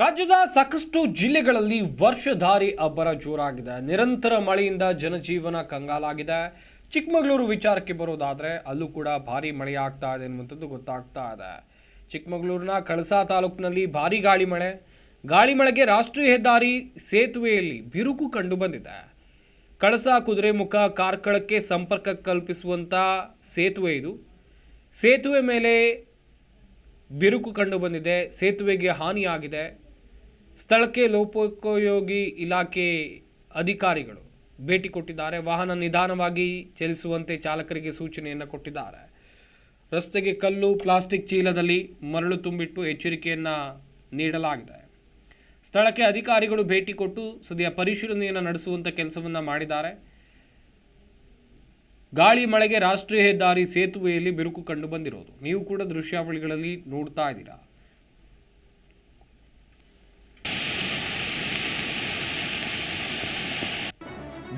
ರಾಜ್ಯದ ಸಾಕಷ್ಟು ಜಿಲ್ಲೆಗಳಲ್ಲಿ ವರ್ಷಧಾರಿ ಅಬ್ಬರ ಜೋರಾಗಿದೆ. ನಿರಂತರ ಮಳೆಯಿಂದ ಜನಜೀವನ ಕಂಗಾಲಾಗಿದೆ. ಚಿಕ್ಕಮಗಳೂರು ವಿಚಾರಕ್ಕೆ ಬರೋದಾದರೆ ಅಲ್ಲೂ ಕೂಡ ಭಾರಿ ಮಳೆಯಾಗ್ತಾ ಇದೆ ಅನ್ನುವಂಥದ್ದು ಗೊತ್ತಾಗ್ತಾ ಇದೆ. ಚಿಕ್ಕಮಗಳೂರಿನ ಕಳಸಾ ತಾಲೂಕಿನಲ್ಲಿ ಭಾರಿ ಗಾಳಿ ಮಳೆ. ಗಾಳಿ ಮಳೆಗೆ ರಾಷ್ಟ್ರೀಯ ಹೆದ್ದಾರಿ ಸೇತುವೆಯಲ್ಲಿ ಬಿರುಕು ಕಂಡು ಬಂದಿದೆ ಕಳಸಾ ಕುದುರೆಮುಖ ಕಾರ್ಕಳಕ್ಕೆ ಸಂಪರ್ಕ ಕಲ್ಪಿಸುವಂಥ ಸೇತುವೆ ಇದು. ಸೇತುವೆ ಮೇಲೆ ಬಿರುಕು ಕಂಡು ಬಂದಿದೆ ಸೇತುವೆಗೆ ಹಾನಿಯಾಗಿದೆ. ಸ್ಥಳಕ್ಕೆ ಲೋಪೋಪಯೋಗಿ ಇಲಾಖೆ ಅಧಿಕಾರಿಗಳು ಭೇಟಿ ಕೊಟ್ಟಿದ್ದಾರೆ. ವಾಹನ ನಿಧಾನವಾಗಿ ಚಲಿಸುವಂತೆ ಚಾಲಕರಿಗೆ ಸೂಚನೆಯನ್ನು ಕೊಟ್ಟಿದ್ದಾರೆ. ರಸ್ತೆಗೆ ಕಲ್ಲು, ಪ್ಲಾಸ್ಟಿಕ್ ಚೀಲದಲ್ಲಿ ಮರಳು ತುಂಬಿಟ್ಟು ಎಚ್ಚರಿಕೆಯನ್ನು ನೀಡಲಾಗಿದೆ. ಸ್ಥಳಕ್ಕೆ ಅಧಿಕಾರಿಗಳು ಭೇಟಿ ಕೊಟ್ಟು ಸದ್ಯ ಪರಿಶೀಲನೆಯನ್ನು ನಡೆಸುವಂಥ ಕೆಲಸವನ್ನು ಮಾಡಿದ್ದಾರೆ. ಗಾಳಿ, ಮಳೆಗೆ ರಾಷ್ಟ್ರೀಯ ಹೆದ್ದಾರಿ ಸೇತುವೆಯಲ್ಲಿ ಬಿರುಕು ಕಂಡು ಬಂದಿರೋದು. ನೀವು ಕೂಡ ದೃಶ್ಯಾವಳಿಗಳಲ್ಲಿ ನೋಡ್ತಾ ಇದ್ದೀರಾ?